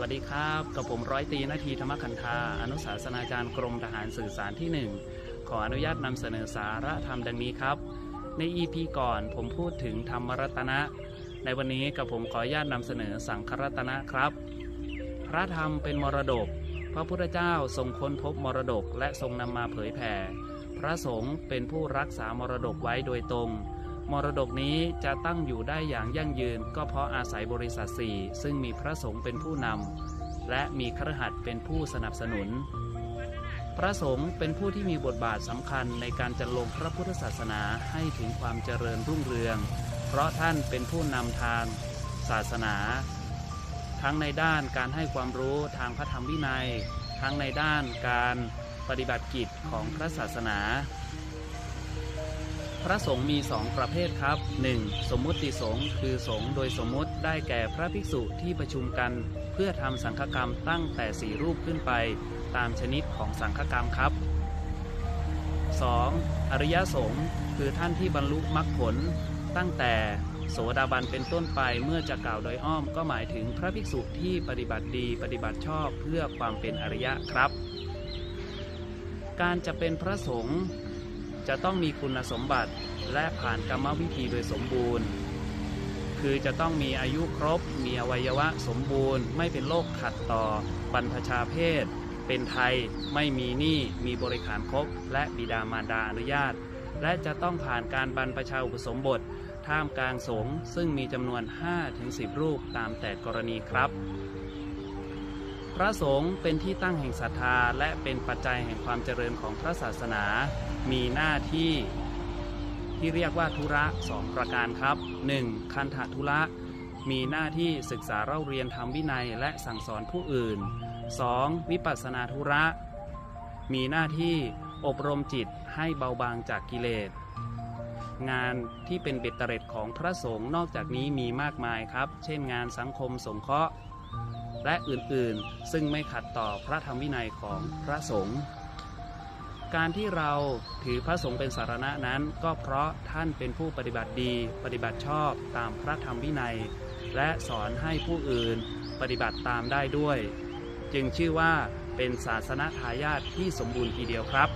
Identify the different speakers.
Speaker 1: วัสดีครับ กับผมร้อยตีนาทีธรรมคันธาอนุสาสนาจารย์กรมทหารสื่อสารที่ 1 ขออนุญาตนำเสนอสาระธรรมดังนี้ครับ ใน EP ก่อนผมพูดถึงธรรมรัตนะ ในวันนี้กับผมขออนุญาตนำเสนอสังครัตนะครับ พระธรรมเป็นมรดก พระพุทธเจ้าทรงค้นพบมรดกและทรงนำมาเผยแผ่ พระสงฆ์เป็นผู้รักษามรดกไว้โดยตรง มรดกนี้จะตั้งอยู่ได้อย่างยั่งยืน ก็เพราะอาศัยบริษัทสี่ซึ่งมีพระสงฆ์เป็นผู้นำและมีครหัสเป็นผู้สนับสนุน พระสงฆ์เป็นผู้ที่มีบทบาทสำคัญในการจันลงพระพุทธศาสนาให้ถึงความเจริญรุ่งเรือง เพราะท่านเป็นผู้นำทางศาสนา ทั้งในด้านการให้ความรู้ทางพระธรรมวินัย ทั้งในด้านการปฏิบัติกิจของพระศาสนา ระสงฆ์มีสองประเภทครับ 1. สมมุติสงฆ์คือสงฆ์โดยสมมุติได้แก่พระภิกษุที่ประชุมกัน เพื่อทำสังฆกรรมตั้งแต่สี่รูปขึ้นไป ตามชนิดของสังฆกรรมครับ 2. อริยสงฆ์คือท่านที่บรรลุมรรคผล ตั้งแต่โสดาบันเป็นต้นไปเมื่อจะกล่าวโดยอ้อมก็หมายถึงพระภิกษุที่ปฏิบัติดีปฏิบัติชอบเพื่อความเป็นอริยะครับ การจะเป็นพระสงฆ์ จะต้องมีคุณสมบัติและผ่านกรรมวิธีโดยสมบูรณ์ คือจะต้องมีอายุครบ มีอวัยวะสมบูรณ์ ไม่เป็นโรคขัดต่อบรรพชาเพศ เป็นไทยไม่มีหนี้มีบริขารครบ และบิดามารดาอนุญาต และจะต้องผ่านการบรรพชาอุปสมบทท่ามกลางสงฆ์ซึ่งมีจำนวน 5-10 รูปตามแต่กรณีครับ พระสงฆ์เป็นที่ตั้งแห่งศรัทธาและเป็นปัจจัยแห่งความเจริญของพระศาสนา มีหน้าที่ที่เรียกว่าธุระสองประการครับ 1. คันธธุระ มีหน้าที่ศึกษาเล่าเรียนทำวินัยและสั่งสอนผู้อื่น 2. วิปัสสนาธุระ มีหน้าที่อบรมจิตให้เบาบางจากกิเลส งานที่เป็นเบ็ดเตร็ดของพระสงฆ์นอกจากนี้มีมากมายครับ เช่นงานสังคมสงเคราะห์ และอื่นๆ ซึ่งไม่ขัดต่อพระธรรมวินัยของพระสงฆ์การที่เราถือพระสงฆ์เป็นสารณะนั้น ก็เพราะท่านเป็นผู้ปฏิบัติดี ปฏิบัติชอบตามพระธรรมวินัย และสอนให้ผู้อื่นปฏิบัติตามได้ด้วย จึงชื่อว่าเป็นศาสนาทายาทที่สมบูรณ์ทีเดียวครับ